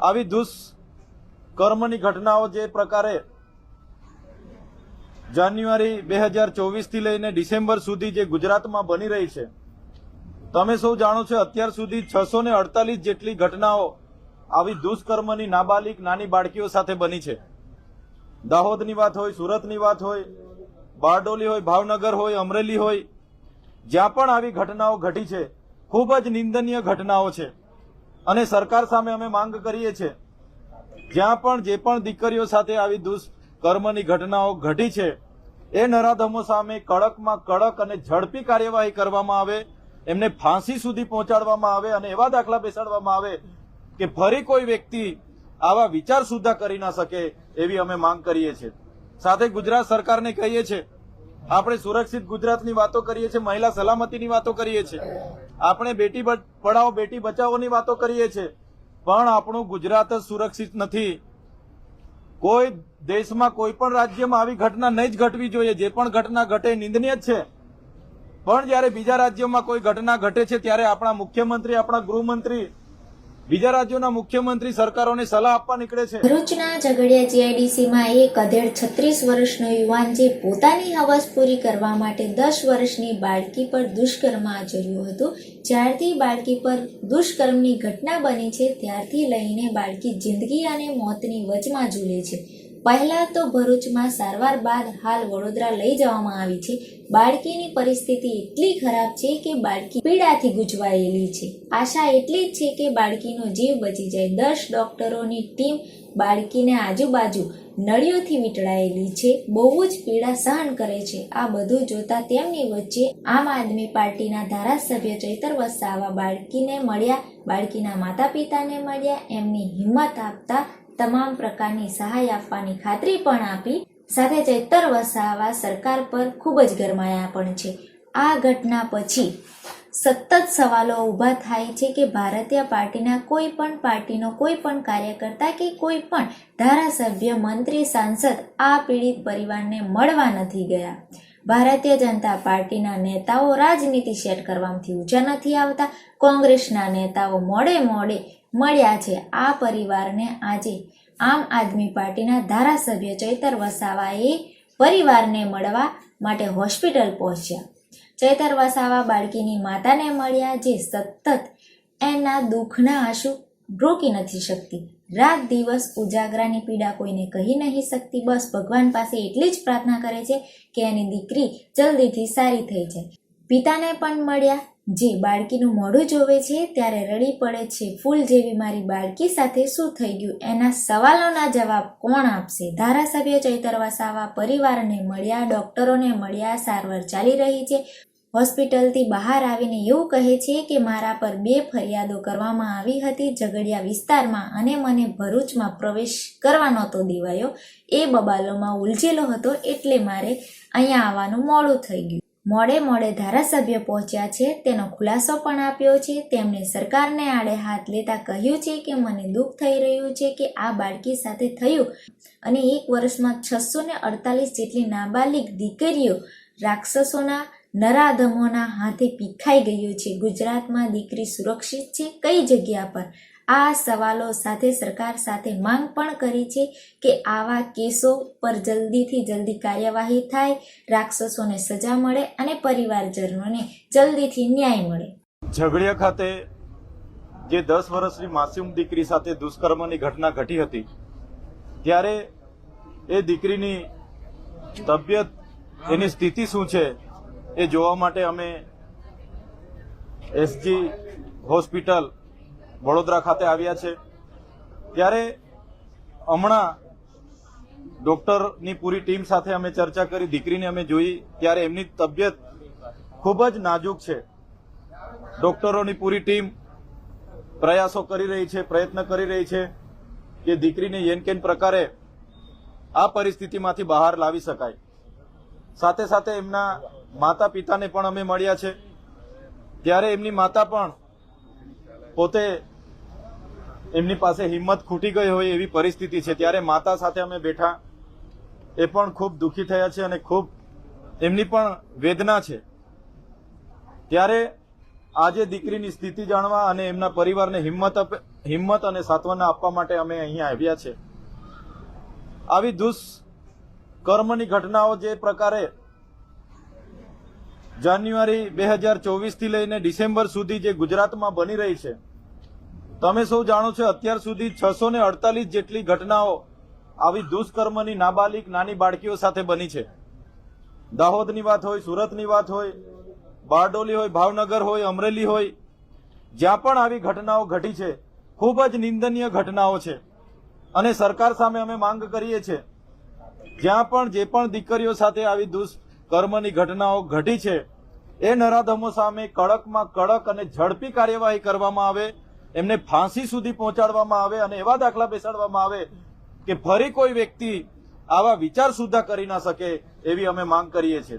આવી દુષ્કર્મની ઘટનાઓ જે પ્રકારે જાન્યુઆરી બે હજાર ચોવીસથી લઈને ડિસેમ્બર સુધી જે ગુજરાતમાં બની રહી છે, તમે સૌ જાણો છો અત્યાર સુધી છસો અડતાલીસ જેટલી ઘટનાઓ આવી દુષ્કર્મની નાબાલિક નાની બાળકીઓ સાથે બની છે. દાહોદની વાત હોય, સુરતની વાત હોય, બારડોલી હોય, ભાવનગર હોય, અમરેલી હોય, જ્યાં પણ આવી ઘટનાઓ ઘટી છે, ખૂબ જ નિંદનીય ઘટનાઓ છે. અને સરકાર સામે અમે માંગ કરીએ છીએ. જ્યાં પણ જે પણ દીકરીઓ સાથે આવી દુષ્કર્મની ઘટનાઓ ઘટી છે, એ નરાધમો સામે કડકમાં કડક અને ઝડપી કાર્યવાહી કરવામાં આવે, એમને ફાંસી સુધી પહોંચાડવામાં આવે અને એવા દાખલા બેસાડવામાં આવે કે ફરી કોઈ વ્યક્તિ આવા વિચાર સુદ્ધા કરી ના શકે એવી અમે માંગ કરીએ છીએ. સાથે ગુજરાત સરકારને કહીએ છીએ આપણે સુરક્ષિત ગુજરાતની વાતો કરીએ છીએ, મહિલા સલામતીની વાતો કરીએ છીએ. આપણે બેટી પઢાઓ, બેટી બચાવોની વાતો કરીએ છીએ. પણ આપણું ગુજરાત જ સુરક્ષિત નથી. કોઈ દેશમાં કોઈ પણ રાજ્યમાં આવી ઘટના નહીં જ ઘટવી જોઈએ. જે પણ ઘટના ઘટે નિંદનીય જ છે. પણ જ્યારે બીજા રાજ્યોમાં કોઈ ઘટના ઘટે છે, ત્યારે આપણા મુખ્યમંત્રી, આપણા ગૃહમંત્રી બીજા રાજ્યોના મુખ્યમંત્રી સરકારોને સલાહ આપવા નીકળે છે. ભરૂચના ઝઘડિયા જીઆઈડીસીમાં એક અધેડ છત્રીસ વર્ષનો યુવાન જે પોતાની હવસ પૂરી કરવા માટે દસ વર્ષની બાળકી પર દુષ્કર્મ આચર્યું હતું, જ્યારથી બાળકી પર દુષ્કર્મની ઘટના બની છે, ત્યારથી લઈને બાળકી જિંદગી અને મોતની વચમાં ઝૂલે છે. પહેલા તો ભરૂચમાં સારવાર બાદ હાલ વડોદરા લઈ જવામાં આવી છે. બાળકીની પરિસ્થિતિ એટલી ખરાબ છે કે બાળકી પીડાથી ગુજવાયેલી છે. આશા એટલી જ છે કે બાળકીનો જીવ બચી જાય. દસ ડોક્ટરોની ટીમ બાળકીને આજુબાજુ નળીઓથી વીંટળાયેલી છે. બહુ જ પીડા સહન કરે છે. આ બધું જોતા તેમની વચ્ચે આમ આદમી પાર્ટીના ધારાસભ્ય ચૈતર વસાવા બાળકીને મળ્યા. બાળકીના માતા પિતાને મળ્યા. એમની હિંમત આપતા તમામ પ્રકારની સહાય આપવાની ખાતરી પણ આપી, સાથે ચૈતર વસાવા સરકાર પર ખૂબ જ ગરમાયા પણ છે. આ ઘટના પછી સતત સવાલો ઊભા થાય છે કે ભારતીય પાર્ટીના કોઈ પણ પાર્ટીનો કોઈ પણ કાર્યકર્તા કે કોઈ પણ ધારાસભ્ય, મંત્રી, સાંસદ આ પીડિત પરિવારને મળવા નથી ગયા. ભારતીય જનતા પાર્ટીના નેતાઓ રાજનીતિ સેટ કરવાથી ઊંચા નથી આવતા. કોંગ્રેસના નેતાઓ મોડે મોડે મળ્યા છે. આ પરિવારને આજે આમ આદમી પાર્ટીના ધારાસભ્ય ચૈતર વસાવાએ પરિવારને મળવા માટે હોસ્પિટલ પહોંચ્યા. ચૈતર વસાવા બાળકીની માતાને મળ્યા જે સતત એના દુઃખના આંસુ રોકી નથી શકતી. રાત દિવસ ઉજાગરાની પીડા કોઈને કહી નહીં શકતી. બસ ભગવાન પાસે એટલી જ પ્રાર્થના કરે છે કે એની દીકરી જલ્દીથી સારી થઈ જાય. પિતાને પણ મળ્યા. જે બાળકીનું મોઢું જોવે છે ત્યારે રડી પડે છે. ફૂલ જેવી મારી બાળકી સાથે શું થઈ ગયું? એના સવાલોના જવાબ કોણ આપશે? ધારાસભ્ય ચૈતર વસાવા, પરિવારને મળ્યા, ડોક્ટરોને મળ્યા, સારવાર ચાલી રહી છે. હોસ્પિટલથી બહાર આવીને એવું કહે છે કે મારા પર બે ફરિયાદો કરવામાં આવી હતી. ઝઘડિયા વિસ્તારમાં અને મને ભરૂચમાં પ્રવેશ કરવા નહોતો દેવાયો. એ બબાલોમાં ઉલઝેલો હતો એટલે મારે અહીંયા આવવાનું મોડું થઈ ગયું. મોડે મોડે ધારાસભ્ય પહોંચ્યા છે, તેનો ખુલાસો પણ આપ્યો છે. તેમણે સરકારને આડે હાથ લેતા કહ્યું છે કે, મને દુઃખ થઈ રહ્યું છે કે આ બાળકી સાથે થયું અને એક વર્ષમાં છસો ને અડતાલીસ જેટલી નાબાલિગ દીકરીઓ રાક્ષસોના નરાધમોના હાથે પીખાઈ ગયું છે. ગુજરાતમાં દીકરી સુરક્ષિત છે? કઈ જગ્યા પર? આ સવાલો સાથે સરકાર સાથે માંગ પણ કરી છે કે આવા કેસો પર જલ્દીથી જલ્દી કાર્યવાહી થાય, રાક્ષસોને સજા મળે અને પરિવારજનોને જલ્દીથી ન્યાય મળે. ઝઘડિયા ખાતે જે દસ વર્ષની માસૂમ દીકરી સાથે દુષ્કર્મની ઘટના ઘટી હતી, ત્યારે એ દીકરીની તબિયત એની સ્થિતિ શું છે એ જોવા માટે અમે એસજી હોસ્પિટલ વડોદરા ખાતે આવ્યા છે. ત્યારે હમણાં ડોક્ટરની પૂરી ટીમ સાથે અમે ચર્ચા કરી, દીકરીને અમે જોઈ, ત્યારે એમની તબિયત ખૂબ જ નાજુક છે. ડોક્ટરોની પૂરી ટીમ પ્રયાસો કરી રહી છે, પ્રયત્ન કરી રહી છે કે દીકરીને યેનકેન પ્રકારે આ પરિસ્થિતિમાંથી બહાર લાવી શકાય. સાથે સાથે એમના માતા પિતાને પણ અમે મળ્યા છે. ત્યારે એમની માતા પણ પોતે એમની પાસે હિંમત ખૂટી ગઈ હોય એવી પરિસ્થિતિ છે. ત્યારે માતા સાથે અમે બેઠા. એ પણ ખૂબ દુઃખી થયા છે અને ખૂબ એમની પણ વેદના છે. ત્યારે આજે દીકરીની સ્થિતિ જાણવા અને એમના પરિવારને હિંમત હિંમત અને સાંત્વના આપવા માટે અમે અહીંયા આવ્યા છે. આવી દુષ્કર્મની ઘટનાઓ જે પ્રકારે જાન્યુઆરી બે હજાર ચોવીસથી લઈને ડિસેમ્બર સુધી જે ગુજરાતમાં બની રહી છે. તમે સૌ જાણો છો અત્યાર સુધી છસો ને અડતાલીસ જેટલી ઘટનાઓ આવી દુષ્કર્મની નાબાલિક નાની બાળકીઓ સાથે બની છે. દાહોદની વાત હોય, સુરતની વાત હોય, બારડોલી હોય, ભાવનગર હોય, અમરેલી હોય, જ્યાં પણ આવી ઘટનાઓ ઘટી છે, ખૂબ જ નિંદનીય ઘટનાઓ છે. અને સરકાર સામે અમે માંગ કરીએ છીએ, જ્યાં પણ જે પણ દીકરીઓ સાથે આવી દુષ્કર્મની ઘટનાઓ ઘટી છે. એ નરાધમો સામે કડકમાં કડક અને ઝડપી કાર્યવાહી કરવામાં આવે, એમને ફાંસી સુધી પહોંચાડવામાં આવે અને એવા દાખલા બેસાડવામાં આવે કે ફરી કોઈ વ્યક્તિ આવા વિચાર સુદ્ધા કરી ના શકે એવી અમે માંગ કરીએ છીએ.